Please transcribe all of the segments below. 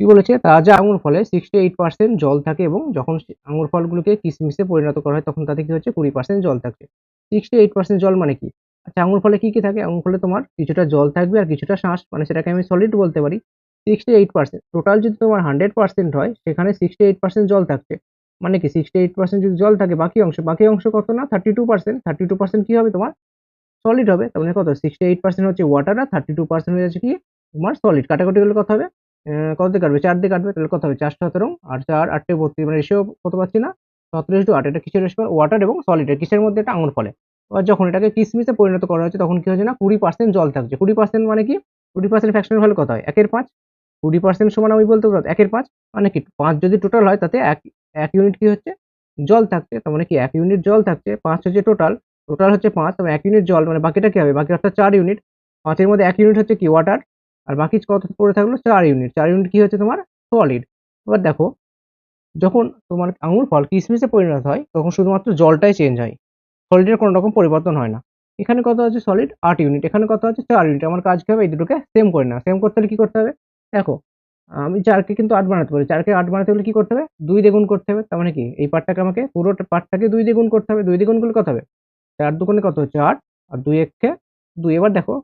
কি বলেছে? তাজা আঙুর ফলে সিক্সটি এইট পার্সেন্ট জল থাকে এবং যখন আঙুর ফলগুলোকে কিশমিশে পরিণত করা হয়, তখন তাতে কি হচ্ছে? কুড়ি পার্সেন্ট জল থাকছে সিক্সটি এইট পার্সেন্ট জল মানে কি? আচ্ছা আঙুর ফলে কি কি থাকে? আঙুর ফলে তোমার কিছুটা জল থাকবে আর কিছুটা শ্বাস মানে সেটাকে আমি সলিড বলতে পারি। সিক্সটি এইট পার্সেন্ট টোটাল যদি তোমার হান্ড্রেড পার্সেন্ট হয়, সেখানে সিক্সটি এইট পার্সেন্ট জল থাকছে। মানে কি? সিক্সটি এইট পার্সেন্ট যদি জল থাকে, বাকি অংশ বাকি অংশ কত না? Thirty two percent thirty two percent কি হবে তোমার? সলিড হবে। তার মানে কত? সিক্সটি এইট পার্সেন্ট হচ্ছে ওয়াটার আর থার্টি টু পার্সেন্ট হয়ে যাচ্ছে কি? তোমার সলিড কাটাকাটি করলে কত হবে? কত কাটবে? চার দিয়ে কাটবে, তাহলে কত হবে? চার সতেরো। আর চার আটটে বত্রিশ মানে রেশিও কত পাচ্ছি না? সতেরো আট, এটা কিসের রেশিও ওয়াটার এবং সলিডের কিসের মধ্যে? এটা আঙুর ফলে। এবার যখন এটাকে কিসমিসে পরিণত করা হচ্ছে, তখন কি হচ্ছে না? কুড়ি পার্সেন্ট জল থাকছে। কুড়ি পার্সেন্ট মানে কি? কুড়ি পার্সেন্ট ফ্যাকশনের ভ্যালু কত হয়? একের পাঁচ। কুড়ি পার্সেন্ট সমান আমি বলতে পারব, একের পাঁচ। মানে কি? পাঁচ যদি টোটাল হয়, তাতে এক এক ইউনিট কি হচ্ছে? জল থাকছে। তার মানে কি? এক ইউনিট জল থাকছে। পাঁচ হচ্ছে টোটাল টোটাল হচ্ছে পাঁচ। তবে এক ইউনিট জল মানে বাকিটা কি হবে? বাকি অর্থাৎ চার ইউনিট পাঁচের মধ্যে এক ইউনিট হচ্ছে কি? ওয়াটার আর বাকি কত পড়ে থাকল? চার ইউনিট চার ইউনিট কি হচ্ছে তোমার? সলিড এবার দেখো, যখন তোমার আঙুর ফল কিসমিসে পরিণত হয়, তখন শুধুমাত্র জলটাই চেঞ্জ হয়। সলিডের কোনো রকম পরিবর্তন হয় না। এখানে কত আছে? সলিড আট ইউনিট এখানে কত আছে? চার ইউনিট আমার কাজ কি হবে এই দুটোকে সেম করে না সেম করতে হলে কী করতে হবে? দেখো, আমি চারকে কিন্তু আট বানাতে পারি। চারকে আট বানাতে হলে কী করতে হবে? দুই দ্বিগুণ করতে হবে। তার মানে কি? এই পার্টটাকে আমাকে পুরো পার্টটাকে দুই দ্বিগুণ করতে হবে। দুই দ্বিগুণ করলে কত হবে? চার দুগুণে কত হচ্ছে? আট। আর দুই এককে দুই। এবার দেখো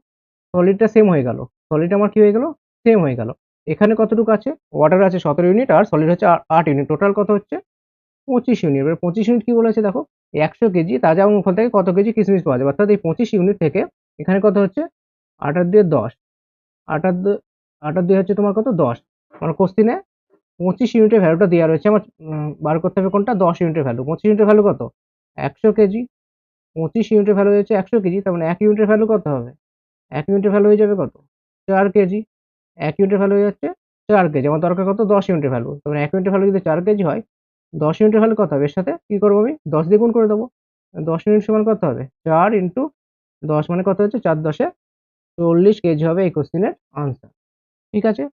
সলিডটা সেম হয়ে গেল। সলিড আমার কি হয়ে গেল? সেম হয়ে গেল। এখানে কতটুকু আছে? ওয়াটার আছে সতেরো ইউনিট আর সলিড হচ্ছে আট ইউনিট টোটাল কত হচ্ছে? পঁচিশ ইউনিট এবার পঁচিশ ইউনিট কি বলেছে দেখো? একশো কেজি, তাজা আঙুর ফল থেকে কত কেজি কিশমিশ পাওয়া যাবে অর্থাৎ এই পঁচিশ ইউনিট থেকে এখানে কত হচ্ছে? আটার দুয়ে দশ। আটার দু আটার দুই হচ্ছে তোমার কত? দশ। আমার কোশ্চিনে পঁচিশ ইউনিটের ভ্যালুটা দেওয়া রয়েছে আমার বার করতে হবে কোনটা? দশ ইউনিটের ভ্যালু পঁচিশ ইউনিটের ভ্যালু কত? একশো কেজি। পঁচিশ ইউনিটের ভ্যালু হচ্ছে একশো কেজি, তার মানে এক ইউনিটের ভ্যালু কত হবে? এক ইউনিটের ভ্যালু হয়ে যাবে কত? চার কেজি, এক ইউনিটের ভ্যালু হয়ে যাচ্ছে চার কেজি। আমার দরকার কত? দশ ইউনিটের ভ্যালু তার মানে এক ইউনিটের ভ্যালু যদি চার কেজি হয়, দশ ইউনিটের ভ্যালু কত হবে? এর সাথে কী করব আমি? দশ দিয়ে গুণ করে দেবো। দশ ইউনিট সমান কত হবে? চার ইন্টু দশ মানে কত হচ্ছে? চার দশে চল্লিশ কেজি হবে এই কোশ্চিনের আনসার ঠিক আছে?